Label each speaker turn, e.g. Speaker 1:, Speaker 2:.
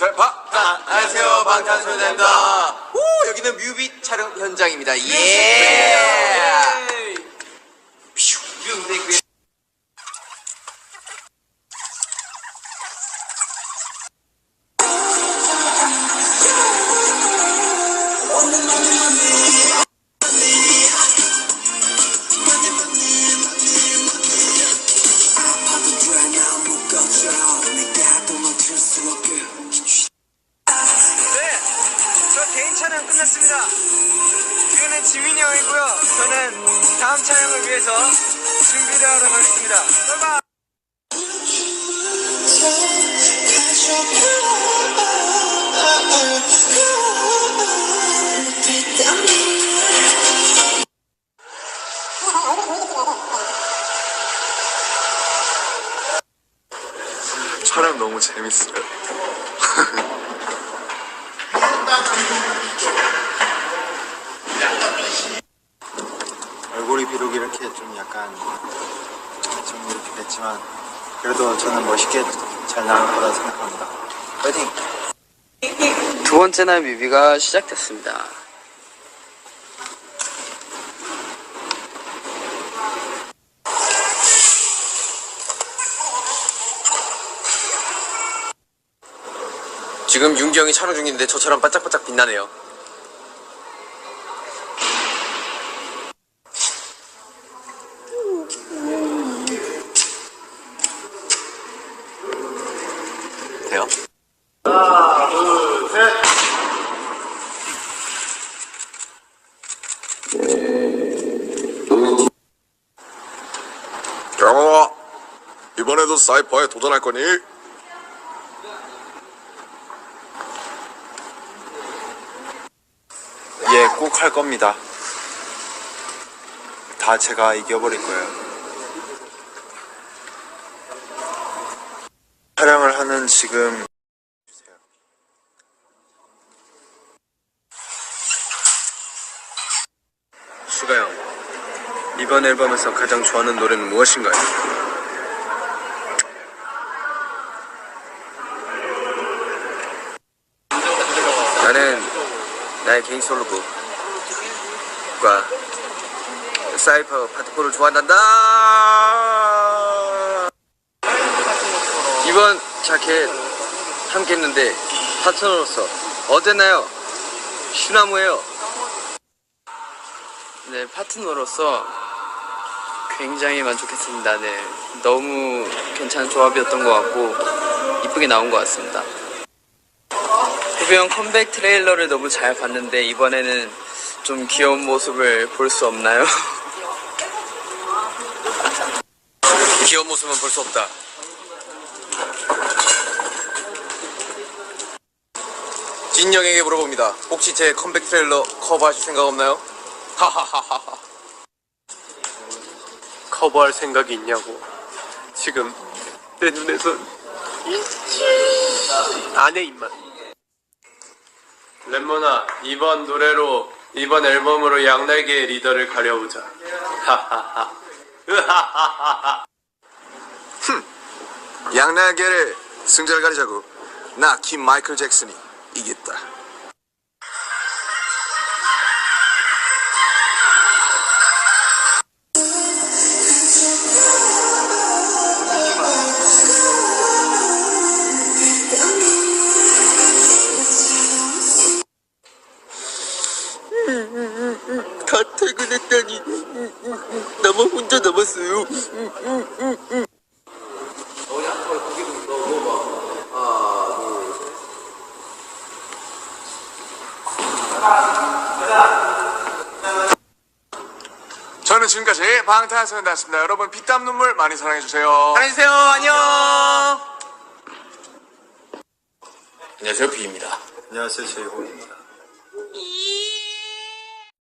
Speaker 1: 셋, 바!
Speaker 2: 안녕하세요. 방탄소년단입니다. 오 여기는 뮤비 촬영 현장입니다. 예. 퓨, 뮤비
Speaker 3: 촬영 끝났습니다. 이거는 지민이 형이고요. 저는 다음 촬영을 위해서 준비를 하러 가겠습니다. 바이바이.
Speaker 1: 촬영 너무 재밌어요.
Speaker 4: 얼굴이 비록 이렇게 좀 약간 좀 이렇게 됐지만 그래도 저는 멋있게 잘 나올 거라 생각합니다. 파이팅!
Speaker 5: 두 번째 날 뮤비가 시작됐습니다.
Speaker 2: 지금 윤기 형이 촬영 중인데 저처럼 반짝반짝 빛나네요 돼요?
Speaker 1: 경호아, 이번에도 사이퍼에 도전할 거니?
Speaker 4: 예, 꼭 할 겁니다. 다 제가 이겨버릴 거예요. 촬영을 하는 지금 주세요.
Speaker 3: 수가 형, 이번 앨범에서 가장 좋아하는 노래는 무엇인가요? 나는 나의 개인 솔로곡과 사이퍼 파트포를 좋아한단다. 이번 자켓 함께 했는데 파트너로서 어땠나요? 시나무예요.
Speaker 5: 네, 파트너로서 굉장히 만족했습니다. 네, 너무 괜찮은 조합이었던 것 같고 이쁘게 나온 것 같습니다. 후배 형 컴백 트레일러를 너무 잘 봤는데 이번에는 좀 귀여운 모습을 볼 수 없나요?
Speaker 2: 귀여운 모습은 볼 수 없다 진 형에게 물어봅니다 혹시 제 컴백 트레일러 커버하실 생각 없나요? 하하하하
Speaker 3: 커버할 생각이 있냐고. 지금 내 눈에선 안해 입만. 랩모나 이번 노래로 이번 앨범으로 양날개의 리더를 가려보자. 하하하. 으하하하하.
Speaker 1: 양날개를 승자를 가리자고. 나 김 마이클 잭슨이 이겼다.
Speaker 2: 다
Speaker 1: 저는 지금까지 방탄소년단이었습니다. 여러분 피땀 눈물 많이 사랑해주세요.
Speaker 2: 안녕하세요 안녕 안녕하세요 비입니다
Speaker 4: 안녕하세요, 제이홉입니다.